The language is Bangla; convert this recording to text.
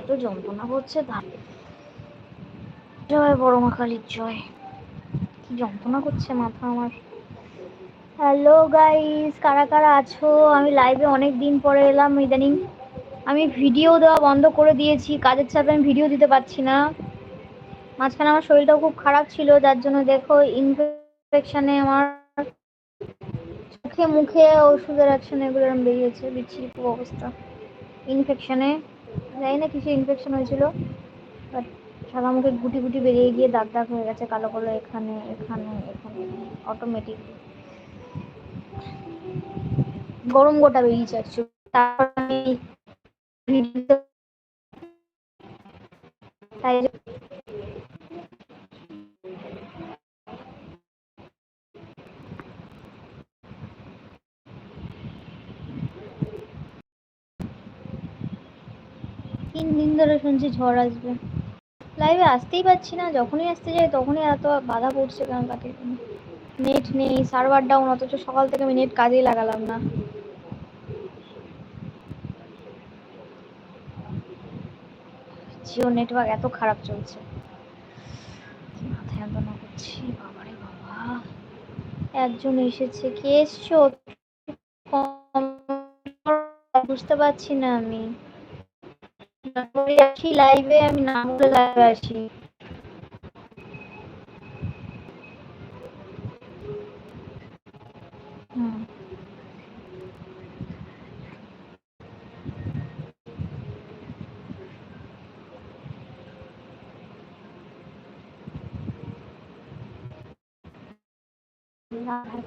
এত যন্ত্রণা করছে তা জয় বড় মা কালীর জয়। কি যন্ত্রণা করছে মাথা আমার। হ্যালো গাইস কারা কারা আছো? আমি লাইভে অনেক দিন পরে এলাম ইদানিং। আমি ভিডিও দেওয়া বন্ধ করে দিয়েছি, কাজের চাপে আমি ভিডিও দিতে পারছি না। মাঝখানে আমার শরীরটাও খুব খারাপ ছিল, যার জন্য দেখো ইনফেকশনে আমার চোখে মুখে ওষুধের অ্যাকশন এগুলো বেরিয়েছে, বিচ্ছিরি খুব অবস্থা। ইনফেকশনে জানি না কিছু ইনফেকশন হয়েছিল বাট সাদা মুখে গুটি গুটি বেরিয়ে গিয়ে দাগ দাগ হয়ে গেছে, কালো কালো এখানে এখানে এখানে অটোমেটিক গরম গোটা বেরিয়েছে অ্যাকচুয়ালি তারপর আমি তাই তিন দিন ধরে শুনছি ঝড় আসবে। লাইভে আসতেই পারছি না, যখনই আসতে যাই তখনই এত বাধা পড়ছে কেন তাকে? নেট নেই সার্ভার ডাউন অথচ সকাল থেকে আমি নেট কাজেই লাগালাম না। জিও নেটওয়ার্ক এত খারাপ চলছে। মাথায় করছি, বাবারে বাবা। একজন এসেছে, কে এসছো? বুঝতে পারছি না আমি। আসি লাইভে আমি না বলে লাইভে আসি হুম। আধার